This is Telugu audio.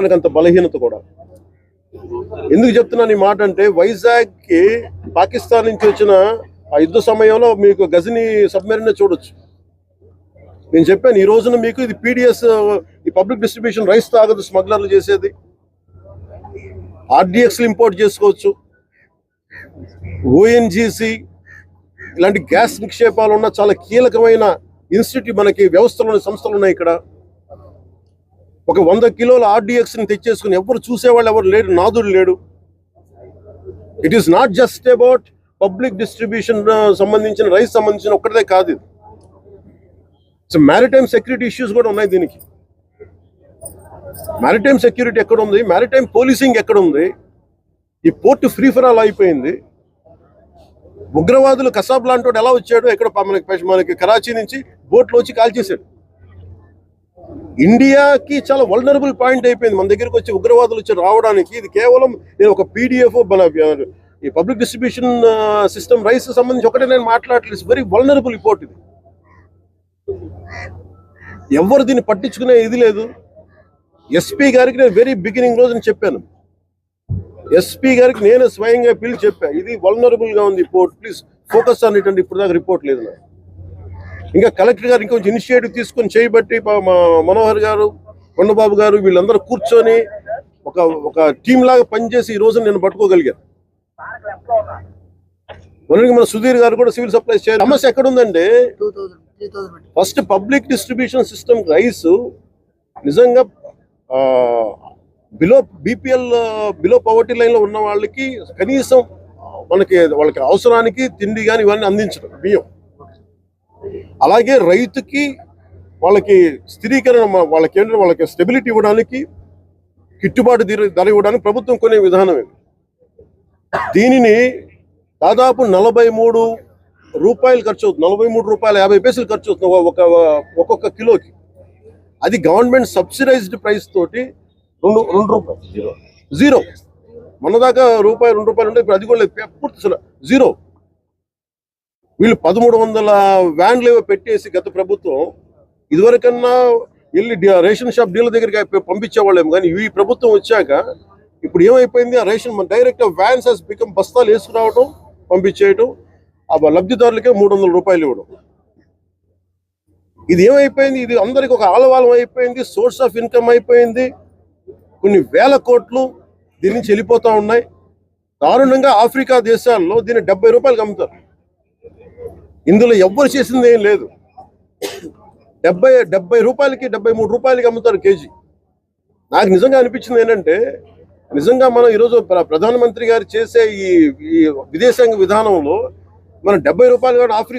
మనకు అంత బలహీనత కూడా. ఎందుకు చెప్తున్నాను ఈ మాట అంటే వైజాగ్కి పాకిస్తాన్ నుంచి వచ్చిన ఆ యుద్ధ సమయంలో మీకు గజని సబ్మెరీన్ చూడొచ్చు. నేను చెప్పాను ఈ రోజున మీకు ఇది పీడిఎస్ ఈ పబ్లిక్ డిస్ట్రిబ్యూషన్ రైస్ తాగదు స్మగ్లర్లు చేసేది. ఆర్డిఎక్స్లు ఇంపోర్ట్ చేసుకోవచ్చు. ఓఎన్జీసీ ఇలాంటి గ్యాస్ నిక్షేపాలు ఉన్న చాలా కీలకమైన ఇన్స్టిట్యూట్ మనకి వ్యవస్థలు సంస్థలు ఉన్నాయి ఇక్కడ. ఒక వంద కిలోల ఆర్డిఎక్స్ని తెచ్చేసుకుని ఎవరు చూసేవాళ్ళు ఎవరు లేడు నాదుడు లేడు. It is not just about public distribution సంబంధించిన రైస్ సంబంధించిన ఒక్కటే కాదు ఇది. సో మ్యారిటైమ్ సెక్యూరిటీ ఇష్యూస్ కూడా ఉన్నాయి దీనికి. మ్యారిటైమ్ సెక్యూరిటీ ఎక్కడ ఉంది? మ్యారిటైమ్ పోలీసింగ్ ఎక్కడ ఉంది? ఈ పోర్ట్ ఫ్రీ ఫర్ ఆల్ అయిపోయింది. ఉగ్రవాదులు కసాబ్ లాంటి వాడు ఎలా వచ్చాడు ఎక్కడ మనకి మనకి కరాచీ నుంచి బోట్లో వచ్చి కాల్ చేశాడు ఇండియాకి చాలా వల్నరబుల్ పాయింట్ అయిపోయింది. మన దగ్గరికి వచ్చి ఉగ్రవాదులు వచ్చి రావడానికి ఇది కేవలం నేను ఒక పీడిఎఫ్ మన ఈ పబ్లిక్ డిస్ట్రిబ్యూషన్ సిస్టమ్ రైస్ సంబంధించి ఒకటే నేను మాట్లాడలేదు వెరీ వల్నరబుల్ రిపోర్ట్ ఇది. ఎవరు దీన్ని పట్టించుకునే ఇది లేదు. ఎస్పీ గారికి నేను వెరీ బిగినింగ్ రోజు నేను చెప్పాను. ఎస్పీ గారికి నేను స్వయంగా పిలిచి చెప్పాను ఇది వల్నరబుల్గా ఉంది రిపోర్ట్ ప్లీజ్ ఫోకస్ అనేటువంటి ఇప్పుడు దాకా రిపోర్ట్ లేదు నాకు. ఇంకా కలెక్టర్ గారు ఇంకొంచెం ఇనిషియేటివ్ తీసుకొని చేయబట్టి మనోహర్ గారు కొండబాబు గారు వీళ్ళందరూ కూర్చొని ఒక ఒక టీం లాగా పనిచేసి ఈ రోజు నేను పట్టుకోగలిగాను మొన్నటికి మన సుధీర్ గారు కూడా సివిల్ సప్లైస్ చేయాలి సమస్య ఎక్కడ ఉందంటే two thousand first public distribution system rice నిజంగా బిలో బీపీఎల్ బిలో పవర్టీ లైన్లో ఉన్న వాళ్ళకి కనీసం మనకి వాళ్ళకి అవసరానికి తిండి కానీ ఇవన్నీ అందించడం బియ్యం. అలాగే రైతుకి వాళ్ళకి స్థిరీకరణ వాళ్ళకి ఏంటంటే వాళ్ళకి స్టెబిలిటీ ఇవ్వడానికి గిట్టుబాటు ధర- ఇవ్వడానికి ప్రభుత్వం కొనే విధానం ఇది. దీనిని దాదాపు నలభై మూడు రూపాయలు ఖర్చు అవుతుంది. నలభై మూడు రూపాయల యాభై పైసలు ఖర్చు అవుతుంది ఒక- ఒక్కొక్క కిలోకి. అది గవర్నమెంట్ సబ్సిడైజ్డ్ ప్రైస్ తోటి రెండు రెండు రూపాయలు జీరో. జీరో. మన దాకా రూపాయి రెండు రూపాయలు ఉంటే ఇప్పుడు అది కూడా లేదు. పూర్తి జీరో. వీళ్ళు పదమూడు వందల వ్యాన్లు ఏవో పెట్టేసి గత ప్రభుత్వం ఇదివరకన్నా వెళ్ళి రేషన్ షాప్ డీలర్ దగ్గరికి పంపించేవాళ్ళేమో కానీ ఈ ప్రభుత్వం వచ్చాక ఇప్పుడు ఏమైపోయింది? ఆ రేషన్ మన డైరెక్ట్ వ్యాన్స్ హెస్ బికమ్ బస్తాలు వేసుకురావడం పంపించేయటం ఆ లబ్ధిదారులకే మూడు వందల రూపాయలు ఇవ్వడం. ఇది ఏమైపోయింది? ఇది అందరికి ఒక ఆలవాలం అయిపోయింది సోర్స్ ఆఫ్ ఇన్కమ్ అయిపోయింది. కొన్ని వేల కోట్లు దీని నుంచి వెళ్ళిపోతా ఉన్నాయి. దారుణంగా ఆఫ్రికా దేశాల్లో దీన్ని డెబ్బై రూపాయలకు అమ్ముతారు. ఇందులో ఎవ్వరు చేసింది ఏం లేదు. డెబ్బై డెబ్బై రూపాయలకి డెబ్బై మూడు రూపాయలకి అమ్ముతారు కేజీ. నాకు నిజంగా అనిపించింది ఏంటంటే నిజంగా మనం ఈరోజు ప్ర- ప్రధానమంత్రి గారు చేసే ఈ ఈ విదేశాంగ విధానంలో మనం డెబ్బై రూపాయలు కూడా ఆఫ్రికా